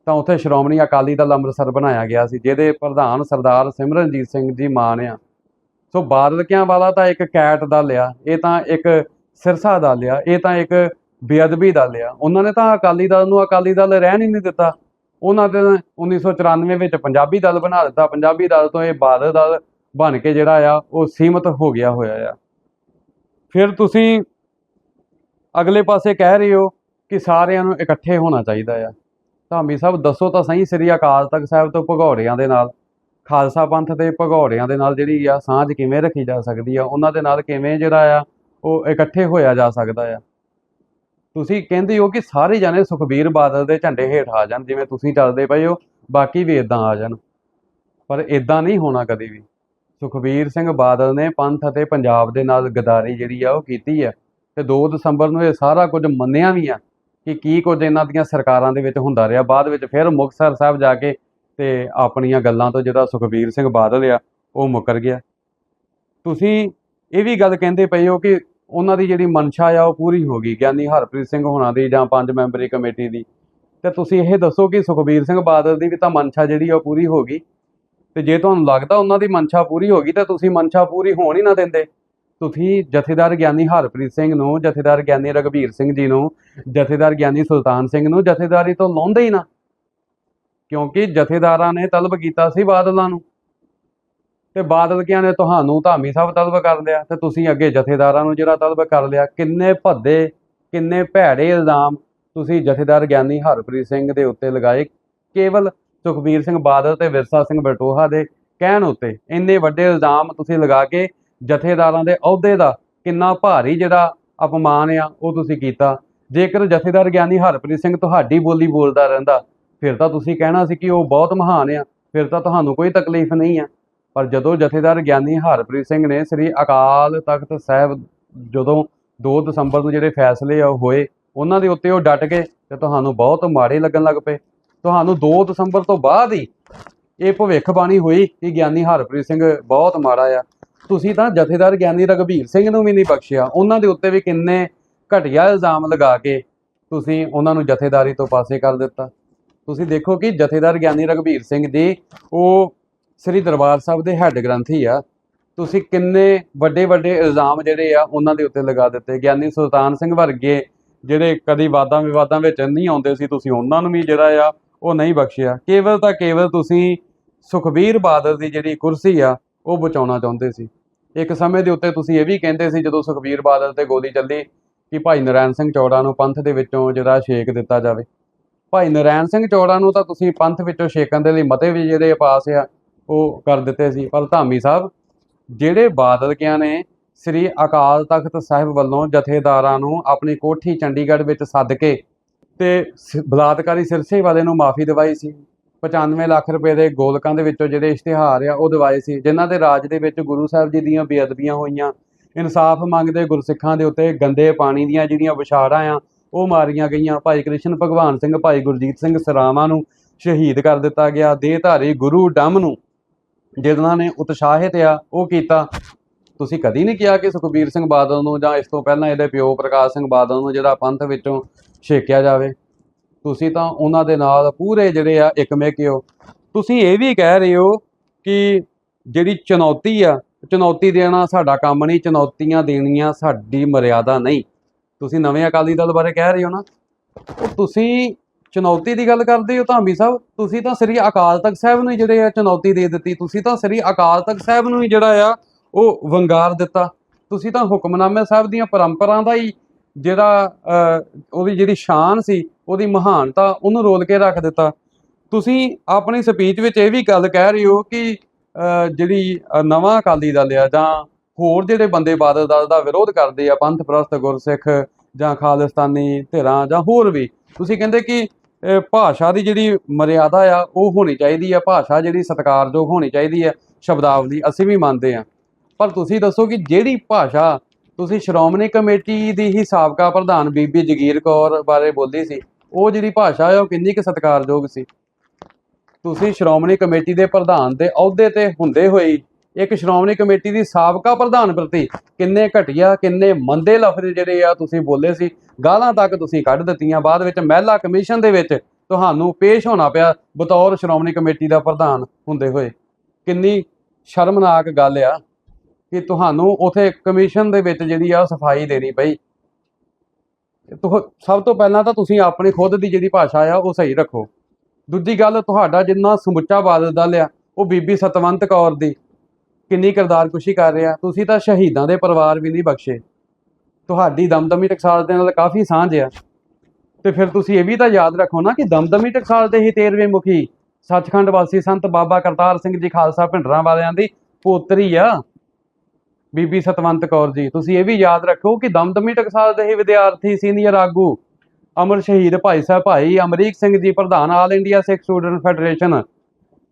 ਤਾਂ ਉੱਥੇ ਸ਼੍ਰੋਮਣੀ ਅਕਾਲੀ ਦਲ ਅੰਮ੍ਰਿਤਸਰ ਬਣਾਇਆ ਗਿਆ ਸੀ, ਜਿਹਦੇ ਪ੍ਰਧਾਨ ਸਰਦਾਰ ਸਿਮਰਨਜੀਤ ਸਿੰਘ ਜੀ ਮਾਨ ਆ। ਸੋ ਬਾਦਲਕਿਆਂ ਵਾਲਾ ਤਾਂ ਇੱਕ ਕੈਟ ਦਾ ਲਿਆ ਇਹ ਤਾਂ ਇੱਕ ਸਿਰਸਾ ਦਲ ਆ, ਇਹ ਤਾਂ ਇੱਕ ਬੇਅਦਬੀ ਦਾ ਲਿਆ ਉਹਨਾਂ ਨੇ ਤਾਂ ਅਕਾਲੀ ਦਲ ਨੂੰ ਅਕਾਲੀ ਦਲ ਰਹਿਣ ਹੀ ਨਹੀਂ ਦਿੱਤਾ। ਉਹਨਾਂ ਦੇ 1994 ਵਿੱਚ ਪੰਜਾਬੀ ਦਲ ਬਣਾ ਦਿੱਤਾ। ਪੰਜਾਬੀ ਦਲ ਤੋਂ ਇਹ ਬਾਦਲ ਦਲ ਬਣ ਕੇ ਜਿਹੜਾ ਆ, ਉਹ ਸੀਮਤ ਹੋ ਗਿਆ ਹੋਇਆ ਆ। ਫਿਰ ਤੁਸੀਂ ਅਗਲੇ ਪਾਸੇ ਕਹਿ ਰਹੇ ਹੋ ਕਿ ਸਾਰਿਆਂ ਨੂੰ ਇਕੱਠੇ ਹੋਣਾ ਚਾਹੀਦਾ ਆ। ਧਾਮੀ ਸਾਹਿਬ, ਦੱਸੋ ਤਾਂ ਸਹੀ ਸ੍ਰੀ ਅਕਾਲ ਤਖਤ ਸਾਹਿਬ ਤੋਂ ਭਗੌੜਿਆਂ ਦੇ ਨਾਲ, ਖਾਲਸਾ ਪੰਥ ਦੇ ਭਗੌੜਿਆਂ ਦੇ ਨਾਲ ਜਿਹੜੀ ਆ ਸਾਂਝ ਕਿਵੇਂ ਰੱਖੀ ਜਾ ਸਕਦੀ ਆ, ਉਹਨਾਂ ਦੇ ਨਾਲ ਕਿਵੇਂ ਜਿਹੜਾ ਆ, ਉਹ ਇਕੱਠੇ ਹੋਇਆ ਜਾ ਸਕਦਾ ਆ। ਤੁਸੀਂ ਕਹਿੰਦੇ ਹੋ ਕਿ ਸਾਰੇ ਜਾਣੇ ਸੁਖਬੀਰ ਬਾਦਲ ਦੇ ਝੰਡੇ ਹੇਠ ਆ ਜਾਣ, ਜਿਵੇਂ ਤੁਸੀਂ ਚੱਲਦੇ ਪਏ ਹੋ, ਬਾਕੀ ਵੀ ਇਦਾਂ ਆ ਜਾਣ। ਪਰ ਇਦਾਂ ਨਹੀਂ ਹੋਣਾ ਕਦੇ ਵੀ। ਸੁਖਬੀਰ ਸਿੰਘ ਬਾਦਲ ਨੇ ਪੰਥ ਅਤੇ ਪੰਜਾਬ ਦੇ ਨਾਲ ਗਦਾਰੀ ਜਿਹੜੀ ਆ ਉਹ ਕੀਤੀ ਆ। ਤੇ 2 ਦਸੰਬਰ ਨੂੰ ਇਹ ਸਾਰਾ ਕੁਝ ਮੰਨਿਆ ਵੀ ਆ ਕਿ ਕੀ ਕੁਝ ਇਹਨਾਂ ਦੀਆਂ ਸਰਕਾਰਾਂ ਦੇ ਵਿੱਚ ਹੁੰਦਾ ਰਿਹਾ। ਬਾਅਦ ਵਿੱਚ ਫਿਰ ਮੁਕਤਸਰ ਸਾਹਿਬ ਜਾ ਕੇ ਤੇ ਆਪਣੀਆਂ ਗੱਲਾਂ ਤੋਂ ਜਿਹੜਾ ਸੁਖਬੀਰ ਸਿੰਘ ਬਾਦਲ ਆ, ਉਹ ਮੁੱਕਰ ਗਿਆ। ਤੁਸੀਂ ਇਹ ਵੀ ਗੱਲ ਕਹਿੰਦੇ ਪਏ ਹੋ ਕਿ ਉਹਨਾਂ ਦੀ ਜਿਹੜੀ ਮਨਸ਼ਾ ਆ, ਉਹ ਪੂਰੀ ਹੋ ਗਈ। ਗਿਆਨੀ ਹਰਪ੍ਰੀਤ ਸਿੰਘ ਹੋਣਾ ਦੀ ਜਾਂ ਪੰਜ ਮੈਂਬਰੀ ਕਮੇਟੀ ਦੀ। ਤੇ ਤੁਸੀਂ ਇਹ ਦੱਸੋ ਕਿ ਸੁਖਬੀਰ ਸਿੰਘ ਬਾਦਲ ਦੀ ਵੀ ਤਾਂ ਮਨਸ਼ਾ ਜਿਹੜੀ ਆ, ਉਹ ਪੂਰੀ ਹੋ ਗਈ। ਤੇ ਜੇ ਤੁਹਾਨੂੰ ਲੱਗਦਾ ਉਹਨਾਂ ਦੀ ਮਨਸ਼ਾ ਪੂਰੀ ਹੋ ਗਈ ਤਾਂ ਤੁਸੀਂ ਮਨਸ਼ਾ ਪੂਰੀ ਹੋਣ ਹੀ ਨਾ ਦਿੰਦੇ। ਤੁਸੀਂ ਜਥੇਦਾਰ ਗਿਆਨੀ ਹਰਪ੍ਰੀਤ ਸਿੰਘ ਨੂੰ, ਜਥੇਦਾਰ ਗਿਆਨੀ ਰਗਵੀਰ ਸਿੰਘ ਜੀ ਨੂੰ, ਜਥੇਦਾਰ ਗਿਆਨੀ ਸੁਲਤਾਨ ਸਿੰਘ ਨੂੰ ਜਥੇਦਾਰੀ ਤੋਂ ਲਾਉਂਦੇ ਹੀ ਨਾ। ਕਿਉਂਕਿ ਜਥੇਦਾਰਾਂ ਨੇ ਤਲਬ ਕੀਤਾ ਸੀ ਬਾਦਲਾਂ ਨੂੰ। ਤੇ ਬਾਦਲ ਕਿਆਂ ਨੇ ਤੁਹਾਨੂੰ ਧਾਮੀ ਸਾਹਿਬ ਤਲਬ ਕਰ ਲਿਆ ਤੇ ਤੁਸੀਂ ਅੱਗੇ ਜਥੇਦਾਰਾਂ ਨੂੰ ਜਿਹੜਾ ਤਲਬ ਕਰ ਲਿਆ, ਕਿੰਨੇ ਭੱਦੇ, ਕਿੰਨੇ ਭੈੜੇ ਇਲਜ਼ਾਮ ਤੁਸੀਂ ਜਥੇਦਾਰ ਗਿਆਨੀ ਹਰਪ੍ਰੀਤ ਸਿੰਘ ਦੇ ਉੱਤੇ ਲਗਾਏ। ਕੇਵਲ ਸੁਖਬੀਰ ਸਿੰਘ ਬਾਦਲ ਤੇ ਵਿਰਸਾ ਸਿੰਘ ਬਟੋਹਾ ਦੇ ਕਹਿਣ ਉੱਤੇ ਇੰਨੇ ਵੱਡੇ ਇਲਜ਼ਾਮ ਤੁਸੀਂ ਲਗਾ ਕੇ ਜਥੇਦਾਰਾਂ ਦੇ ਅਹੁਦੇ ਦਾ ਕਿੰਨਾ ਭਾਰੀ ਜਿਹੜਾ ਅਪਮਾਨ ਆ ਉਹ ਤੁਸੀਂ ਕੀਤਾ। ਜੇਕਰ ਜਥੇਦਾਰ ਗਿਆਨੀ ਹਰਪ੍ਰੀਤ ਸਿੰਘ ਤੁਹਾਡੀ ਬੋਲੀ ਬੋਲਦਾ ਰਹਿੰਦਾ, ਫਿਰ ਤਾਂ ਤੁਸੀਂ ਕਹਿਣਾ ਸੀ ਕਿ ਉਹ ਬਹੁਤ ਮਹਾਨ ਆ, ਫਿਰ ਤਾਂ ਤੁਹਾਨੂੰ ਕੋਈ ਤਕਲੀਫ ਨਹੀਂ ਆ। ਪਰ ਜਦੋਂ ਜਥੇਦਾਰ ਗਿਆਨੀ ਹਰਪ੍ਰੀਤ ਸਿੰਘ ਨੇ ਸ੍ਰੀ ਅਕਾਲ ਤਖਤ ਸਾਹਿਬ ਜਦੋਂ 2 ਦਸੰਬਰ ਨੂੰ ਜਿਹੜੇ ਫੈਸਲੇ ਆ ਉਹ ਹੋਏ, ਉਹਨਾਂ ਦੇ ਉੱਤੇ ਉਹ ਡਟ ਗਏ ਤੇ ਤੁਹਾਨੂੰ ਬਹੁਤ ਮਾੜੇ ਲੱਗਣ ਲੱਗ ਪਏ। ਤੁਹਾਨੂੰ 2 ਦਸੰਬਰ ਤੋਂ ਬਾਅਦ ਹੀ ਇਹ ਭਵਿੱਖਬਾਣੀ ਹੋਈ ਕਿ ਗਿਆਨੀ ਹਰਪ੍ਰੀਤ ਸਿੰਘ ਬਹੁਤ ਮਾੜਾ ਆ। ਤੁਸੀਂ ਤਾਂ ਜਥੇਦਾਰ ਗਿਆਨੀ ਰਗਵੀਰ ਸਿੰਘ ਨੂੰ ਵੀ ਨਹੀਂ ਬਖਸ਼ਿਆ। ਉਹਨਾਂ ਦੇ ਉੱਤੇ ਵੀ ਕਿੰਨੇ ਘਟੀਆ ਇਲਜ਼ਾਮ ਲਗਾ ਕੇ ਤੁਸੀਂ ਉਹਨਾਂ ਨੂੰ ਜਥੇਦਾਰੀ ਤੋਂ ਪਾਸੇ ਕਰ ਦਿੱਤਾ। ਤੁਸੀਂ ਦੇਖੋ ਕਿ ਜਥੇਦਾਰ ਗਿਆਨੀ ਰਗਵੀਰ ਸਿੰਘ ਜੀ, ਉਹ ਸ੍ਰੀ ਦਰਬਾਰ ਸਾਹਿਬ ਦੇ ਹੈੱਡ ਗ੍ਰੰਥੀ ਆ। ਤੁਸੀਂ ਕਿੰਨੇ ਵੱਡੇ ਵੱਡੇ ਇਲਜ਼ਾਮ ਜਿਹੜੇ ਆ ਉਹਨਾਂ ਦੇ ਉੱਤੇ ਲਗਾ ਦਿੱਤੇ। ਗਿਆਨੀ ਸੁਲਤਾਨ ਸਿੰਘ ਵਰਗੇ ਜਿਹੜੇ ਕਦੀ ਵਾਦਾਂ ਵਿਵਾਦਾਂ ਵਿੱਚ ਨਹੀਂ ਆਉਂਦੇ ਸੀ, ਤੁਸੀਂ ਉਹਨਾਂ ਨੂੰ ਵੀ ਜਿਹੜਾ ਆ ਉਹ ਨਹੀਂ ਬਖਸ਼ਿਆ। ਕੇਵਲ ਤਾਂ ਕੇਵਲ ਤੁਸੀਂ ਸੁਖਬੀਰ ਬਾਦਲ ਦੀ ਜਿਹੜੀ ਕੁਰਸੀ ਆ, ਉਹ ਬਚਾਉਣਾ ਚਾਹੁੰਦੇ ਸੀ। ਇੱਕ ਸਮੇਂ ਦੇ ਉੱਤੇ ਤੁਸੀਂ ਇਹ ਵੀ ਕਹਿੰਦੇ ਸੀ, ਜਦੋਂ ਸੁਖਬੀਰ ਬਾਦਲ ਤੇ ਗੋਲੀ ਚੱਲੀ ਕਿ ਭਾਈ ਨਰੈਣ ਸਿੰਘ ਚੌੜਾ ਨੂੰ ਪੰਥ ਦੇ ਵਿੱਚੋਂ ਜਿਹੜਾ ਛੇਕ ਦਿੱਤਾ ਜਾਵੇ। ਭਾਈ ਨਰੈਣ ਸਿੰਘ ਚੌੜਾ ਨੂੰ ਤਾਂ ਤੁਸੀਂ ਪੰਥ ਵਿੱਚੋਂ ਛੇਕਣ ਦੇ ਲਈ ਮਤੇ ਵੀ ਜਿਹੜੇ ਪਾਸ ਆ, ਉਹ ਕਰ ਦਿੱਤੇ ਸੀ। ਪਰ ਧਾਮੀ ਸਾਹਿਬ, ਜਿਹੜੇ ਬਾਦਲ ਕਿਆਂ ਨੇ, ਸ੍ਰੀ ਅਕਾਲ ਤਖਤ ਸਾਹਿਬ ਵੱਲੋਂ ਜਥੇਦਾਰਾਂ ਨੂੰ ਆਪਣੀ ਕੋਠੀ ਚੰਡੀਗੜ੍ਹ ਵਿੱਚ ਸੱਦ ਕੇ ਤੇ ਬਲਾਤਕਾਰੀ ਸਿਰਸੇ ਵਾਲੇ ਨੂੰ ਮਾਫੀ ਦਿਵਾਈ ਸੀ। 95 ਲੱਖ ਰੁਪਏ ਦੇ ਗੋਲਕਾਂ ਦੇ ਵਿੱਚੋਂ ਜਿਹੜੇ ਇਸ਼ਤਿਹਾਰ ਆ, ਉਹ ਦਿਵਾਏ ਸੀ। ਜਿਨ੍ਹਾਂ ਦੇ ਰਾਜ ਦੇ ਵਿੱਚ ਗੁਰੂ ਸਾਹਿਬ ਜੀ ਦੀਆਂ ਬੇਅਦਬੀਆਂ ਹੋਈਆਂ। ਇਨਸਾਫ ਮੰਗਦੇ ਗੁਰਸਿੱਖਾਂ ਦੇ ਉੱਤੇ ਗੰਦੇ ਪਾਣੀ ਦੀਆਂ ਜਿਹੜੀਆਂ ਵਿਛਾੜਾਂ ਆ, ਉਹ ਮਾਰੀਆਂ ਗਈਆਂ। ਭਾਈ ਕ੍ਰਿਸ਼ਨ ਭਗਵਾਨ ਸਿੰਘ, ਭਾਈ ਗੁਰਜੀਤ ਸਿੰਘ ਸਰਾਵਾਂ ਨੂੰ ਸ਼ਹੀਦ ਕਰ ਦਿੱਤਾ ਗਿਆ। ਦੇਹਧਾਰੀ ਗੁਰੂ ਡੰਮ ਨੂੰ ਜਿਨ੍ਹਾਂ ਨੇ ਉਤਸ਼ਾਹਿਤ ਆ, ਉਹ ਕੀਤਾ। ਤੁਸੀਂ ਕਦੀ ਨਹੀਂ ਕਿਹਾ ਕਿ ਸੁਖਬੀਰ ਸਿੰਘ ਬਾਦਲ ਨੂੰ ਜਾਂ ਇਸ ਤੋਂ ਪਹਿਲਾਂ ਇਹਦੇ ਪਿਓ ਪ੍ਰਕਾਸ਼ ਸਿੰਘ ਬਾਦਲ ਨੂੰ ਜਿਹੜਾ ਪੰਥ ਵਿੱਚੋਂ ਛੇਕਿਆ ਜਾਵੇ। ਤੁਸੀਂ ਤਾਂ ਉਹਨਾਂ ਦੇ ਨਾਲ ਪੂਰੇ ਜਿਹੜੇ ਆ ਇੱਕਮਿਕ ਹੋ ਤੁਸੀਂ ਇਹ ਵੀ ਕਹਿ ਰਹੇ ਹੋ ਕਿ ਜਿਹੜੀ ਚੁਣੌਤੀ ਆ, ਚੁਣੌਤੀ ਦੇਣਾ ਸਾਡਾ ਕੰਮ ਨਹੀਂ, ਚੁਣੌਤੀਆਂ ਦੇਣੀਆਂ ਸਾਡੀ ਮਰਿਆਦਾ ਨਹੀਂ। ਤੁਸੀਂ ਨਵੇਂ ਅਕਾਲੀ ਦਲ ਬਾਰੇ ਕਹਿ ਰਹੇ ਹੋ ਨਾ। ਉਹ ਤੁਸੀਂ ਚੁਣੌਤੀ ਦੀ ਗੱਲ ਕਰਦੇ ਹੋ ਧਾਮੀ ਸਾਹਿਬ। ਤੁਸੀਂ ਤਾਂ ਸ੍ਰੀ ਅਕਾਲ ਤਖਤ ਸਾਹਿਬ ਨੂੰ ਜਿਹੜੇ ਆ ਚੁਣੌਤੀ ਦੇ ਦਿੱਤੀ। ਤੁਸੀਂ ਤਾਂ ਸ੍ਰੀ ਅਕਾਲ ਤਖਤ ਸਾਹਿਬ ਨੂੰ ਹੀ ਜਿਹੜਾ ਆ, ਉਹ ਵੰਗਾਰ ਦਿੱਤਾ। ਤੁਸੀਂ ਤਾਂ ਹੁਕਮਨਾਮੇ ਸਾਹਿਬ ਦੀਆਂ ਪਰੰਪਰਾ ਦਾ ਹੀ ਜਿਹੜਾ ਉਹਦੀ ਜਿਹੜੀ ਸ਼ਾਨ ਸੀ, ਉਹਦੀ ਮਹਾਨਤਾ, ਉਹਨੂੰ ਰੋਲ ਕੇ ਰੱਖ ਦਿੱਤਾ। ਤੁਸੀਂ ਆਪਣੀ ਸਪੀਚ ਵਿੱਚ ਇਹ ਵੀ ਗੱਲ ਕਹਿ ਰਹੇ ਹੋ ਕਿ ਜਿਹੜੀ ਨਵਾਂ ਅਕਾਲੀ ਦਲ ਆ ਜਾਂ ਹੋਰ ਜਿਹੜੇ ਬੰਦੇ ਬਾਦਲ ਦਲ ਦਾ ਵਿਰੋਧ ਕਰਦੇ ਆ, ਪੰਥ ਪ੍ਰਸਤ ਗੁਰਸਿੱਖ ਜਾਂ ਖਾਲਿਸਤਾਨੀ ਧਿਰਾਂ ਜਾਂ ਹੋਰ ਵੀ, ਤੁਸੀਂ ਕਹਿੰਦੇ ਕਿ ਭਾਸ਼ਾ ਦੀ ਜਿਹੜੀ ਮਰਿਆਦਾ ਆ, ਉਹ ਹੋਣੀ ਚਾਹੀਦੀ ਆ, ਭਾਸ਼ਾ ਜਿਹੜੀ ਸਤਿਕਾਰਯੋਗ ਹੋਣੀ ਚਾਹੀਦੀ ਆ, ਸ਼ਬਦਾਵਲੀ ਅਸੀਂ ਵੀ ਮੰਨਦੇ ਆ। ਪਰ ਤੁਸੀਂ ਦੱਸੋ ਕਿ ਜਿਹੜੀ ਭਾਸ਼ਾ ਤੁਸੀਂ ਸ਼੍ਰੋਮਣੀ ਕਮੇਟੀ ਦੀ ਹੀ ਸਾਬਕਾ ਪ੍ਰਧਾਨ ਬੀਬੀ ਜਗੀਰ ਕੌਰ ਬਾਰੇ ਬੋਲੀ ਸੀ, ਉਹ ਜਿਹੜੀ ਭਾਸ਼ਾ ਹੈ ਉਹ ਕਿੰਨੀ ਕੁ ਸਤਿਕਾਰਯੋਗ ਸੀ? ਤੁਸੀਂ ਸ਼੍ਰੋਮਣੀ ਕਮੇਟੀ ਦੇ ਪ੍ਰਧਾਨ ਦੇ ਅਹੁਦੇ ਤੇ ਹੁੰਦੇ ਹੋਏ ਇੱਕ ਸ਼੍ਰੋਮਣੀ ਕਮੇਟੀ ਦੀ ਸਾਬਕਾ ਪ੍ਰਧਾਨ ਪ੍ਰਤੀ ਕਿੰਨੇ ਘਟੀਆ, ਕਿੰਨੇ ਮੰਦੇ ਲਫ਼ਜ਼ ਜਿਹੜੇ ਆ ਤੁਸੀਂ ਬੋਲੇ ਸੀ, ਗਾਲਾਂ ਤੱਕ ਤੁਸੀਂ ਕੱਢ ਦਿੱਤੀਆਂ, ਬਾਅਦ ਵਿੱਚ ਮਹਿਲਾ ਕਮਿਸ਼ਨ ਦੇ ਵਿੱਚ ਤੁਹਾਨੂੰ ਪੇਸ਼ ਹੋਣਾ ਪਿਆ ਬਤੌਰ ਸ਼੍ਰੋਮਣੀ ਕਮੇਟੀ ਦਾ ਪ੍ਰਧਾਨ ਹੁੰਦੇ ਹੋਏ। ਕਿੰਨੀ ਸ਼ਰਮਨਾਕ ਗੱਲ ਆ। ਕਿ ਤੁਹਾਨੂੰ ਉਥੇ ਕਮਿਸ਼ਨ ਦੇ ਵਿੱਚ ਜਿਹੜੀ ਆ ਸਫ਼ਾਈ ਦੇਣੀ ਪਈ। ਤੁਹ, ਸਭ ਤੋਂ ਪਹਿਲਾਂ ਤਾਂ ਤੁਸੀਂ ਆਪਣੀ ਖੁਦ ਦੀ ਜਿਹੜੀ ਭਾਸ਼ਾ ਆ, ਉਹ ਸਹੀ ਰੱਖੋ। ਦੂਜੀ ਗੱਲ, ਤੁਹਾਡਾ ਜਿੰਨਾ ਸਮੁੱਚਾ ਬਾਦਲ ਦਲ ਆ, ਉਹ ਬੀਬੀ ਸਤਵੰਤ ਕੌਰ ਦੀ ਕਿੰਨੀ ਕਿਰਦਾਰਕੁਸ਼ੀ ਕਰ ਰਿਹਾ। ਤੁਸੀਂ ਤਾਂ ਸ਼ਹੀਦਾਂ ਦੇ ਪਰਿਵਾਰ ਵੀ ਨਹੀਂ ਬਖਸ਼ੇ। ਤੁਹਾਡੀ ਦਮਦਮੀ ਟਕਸਾਲ ਦੇ ਨਾਲ ਕਾਫੀ ਸਾਂਝ ਆ। ਤੇ ਫਿਰ ਤੁਸੀਂ ਇਹ ਵੀ ਤਾਂ ਯਾਦ ਰੱਖੋ ਨਾ ਕਿ ਦਮਦਮੀ ਟਕਸਾਲ ਦੇ ਹੀ 13ਵੇਂ ਮੁਖੀ ਸੱਚਖੰਡ ਵਾਸੀ ਸੰਤ ਬਾਬਾ ਕਰਤਾਰ ਸਿੰਘ ਜੀ ਖਾਲਸਾ ਭਿੰਡਰਾਂ ਵਾਲਿਆਂ ਦੀ ਪੋਤਰੀ ਆ। ਬੀਬੀ ਸਤਵੰਤ ਕੌਰ ਜੀ, ਤੁਸੀਂ ਇਹ ਵੀ ਯਾਦ ਰੱਖੋ ਕਿ ਦਮਦਮੀ ਟਕਸਾਲ ਦੇ ਵਿਦਿਆਰਥੀ ਸੀਨੀਅਰ ਆਗੂ ਅਮਰ ਸ਼ਹੀਦ ਭਾਈ ਸਾਹਿਬ ਭਾਈ, ਅਮਰੀਕ ਸਿੰਘ ਜੀ ਪ੍ਰਧਾਨ all India Sikh student federation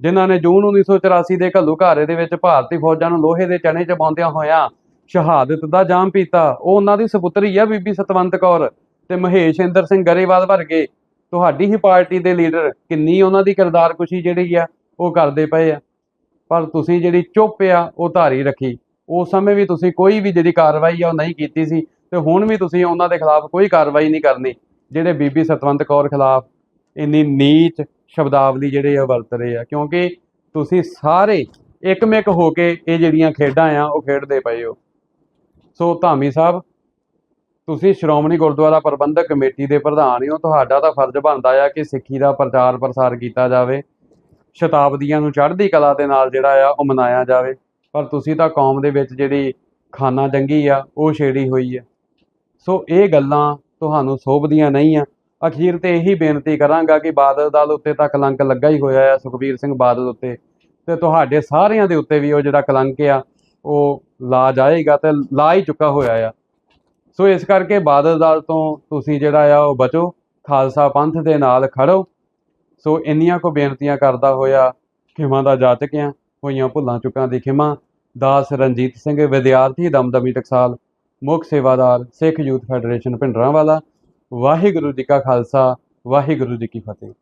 ਜਿਨ੍ਹਾਂ ਨੇ ਜੂਨ 1984 ਦੇ ਘੱਲੂਘਾਰੇ ਦੇ ਵਿੱਚ ਭਾਰਤੀ ਫੌਜਾਂ ਨੂੰ ਲੋਹੇ ਦੇ ਚਣੇ ਚਬਾਉਂਦਿਆਂ ਹੋਇਆਂ ਸ਼ਹਾਦਤ ਦਾ ਜਾਮ ਪੀਤਾ। ਉਹ ਉਹਨਾਂ ਦੀ ਸੁਪੁੱਤਰੀ ਆ ਬੀਬੀ ਸਤਵੰਤ ਕੌਰ ਤੇ ਮਹੇਸ਼ ਇੰਦਰ ਸਿੰਘ ਗਰੇਵਾਲ ਵਰਗੇ। ਤੁਹਾਡੀ ਹੀ ਪਾਰਟੀ ਦੇ ਲੀਡਰ, ਕਿੰਨੀ ਉਹਨਾਂ ਦੀ ਕਿਰਦਾਰਕੁਸ਼ੀ ਜਿਹੜੀ ਆ, ਉਹ ਕਰਦੇ ਪਏ ਆ। ਪਰ ਤੁਸੀਂ ਜਿਹੜੀ ਚੁੱਪ ਆ, ਉਹ ਧਾਰੀ ਰੱਖੀ। ਉਸ ਸਮੇਂ ਵੀ ਤੁਸੀਂ ਕੋਈ ਵੀ ਜਿਹੜੀ ਕਾਰਵਾਈ ਆ ਉਹ ਨਹੀਂ ਕੀਤੀ ਸੀ ਤੇ ਹੁਣ ਵੀ ਤੁਸੀਂ ਉਹਨਾਂ ਦੇ ਖਿਲਾਫ ਕੋਈ ਕਾਰਵਾਈ ਨਹੀਂ ਕਰਨੀ, ਜਿਹੜੇ ਬੀਬੀ ਸਤਵੰਤ ਕੌਰ ਖਿਲਾਫ ਇੰਨੀ ਨੀਚ ਸ਼ਬਦਾਵਲੀ ਜਿਹੜੇ ਆ ਵਰਤ ਰਹੇ ਆ, ਕਿਉਂਕਿ ਤੁਸੀਂ ਸਾਰੇ ਇੱਕਮਿਕ ਹੋ ਕੇ ਇਹ ਜਿਹੜੀਆਂ ਖੇਡਾਂ ਆ, ਉਹ ਖੇਡਦੇ ਪਏ ਹੋ। ਸੋ ਧਾਮੀ ਸਾਹਿਬ, ਤੁਸੀਂ ਸ਼੍ਰੋਮਣੀ ਗੁਰਦੁਆਰਾ ਪ੍ਰਬੰਧਕ ਕਮੇਟੀ ਦੇ ਪ੍ਰਧਾਨ ਹੋ ਤੁਹਾਡਾ ਤਾਂ ਫਰਜ਼ ਬਣਦਾ ਆ ਕਿ ਸਿੱਖੀ ਦਾ ਪ੍ਰਚਾਰ ਪ੍ਰਸਾਰ ਕੀਤਾ ਜਾਵੇ, ਸ਼ਤਾਬਦੀਆਂ ਨੂੰ ਚੜ੍ਹਦੀ ਕਲਾ ਦੇ ਨਾਲ ਜਿਹੜਾ ਆ, ਉਹ ਮਨਾਇਆ ਜਾਵੇ। ਪਰ ਤੁਸੀਂ ਤਾਂ ਕੌਮ ਦੇ ਵਿੱਚ ਜਿਹੜੀ ਖਾਨਾ ਜੰਗੀ ਆ, ਉਹ ਛੇੜੀ ਹੋਈ ਆ। ਸੋ ਇਹ ਗੱਲਾਂ ਤੁਹਾਨੂੰ ਸੋਭਦੀਆਂ ਨਹੀਂ ਆ। ਅਖੀਰ ਤੇ ਇਹੀ ਬੇਨਤੀ ਕਰਾਂਗਾ ਕਿ ਬਾਦਲ ਦਲ ਉੱਤੇ ਤਾਂ ਕਲੰਕ ਲੱਗਾ ਹੀ ਹੋਇਆ ਆ, ਸੁਖਬੀਰ ਸਿੰਘ ਬਾਦਲ ਉੱਤੇ। ਤੇ ਤੁਹਾਡੇ ਸਾਰਿਆਂ ਦੇ ਉੱਤੇ ਵੀ ਉਹ ਜਿਹੜਾ ਕਲੰਕ ਆ, ਉਹ ਲਾ ਜਾਏਗਾ ਤੇ ਲਾ ਹੀ ਚੁੱਕਾ ਹੋਇਆ ਆ। ਸੋ ਇਸ ਕਰਕੇ ਬਾਦਲ ਦਲ ਤੋਂ ਤੁਸੀਂ ਜਿਹੜਾ ਆ, ਉਹ ਬਚੋ। ਖਾਲਸਾ ਪੰਥ ਦੇ ਨਾਲ ਖੜੋ। ਸੋ ਇੰਨੀਆਂ ਕੋ ਬੇਨਤੀਆਂ ਕਰਦਾ ਹੋਇਆ ਖਿਮਾ ਦਾ ਜਾਚਕ ਆ, ਹੋਈਆਂ ਭੁੱਲਾਂ ਚੁੱਕਾਂ ਦੀ ਖਿਮਾ। ਦਾਸ ਰਣਜੀਤ ਸਿੰਘ, ਵਿਦਿਆਰਥੀ ਦਮਦਮੀ ਟਕਸਾਲ, ਮੁੱਖ ਸੇਵਾਦਾਰ ਸਿੱਖ ਯੂਥ ਫੈਡਰੇਸ਼ਨ ਭਿੰਡਰਾਂ ਵਾਲਾ ਵਾਹਿਗੁਰੂ ਜੀ ਕਾ ਖਾਲਸਾ, ਵਾਹਿਗੁਰੂ ਜੀ ਕੀ ਫਤਿਹ।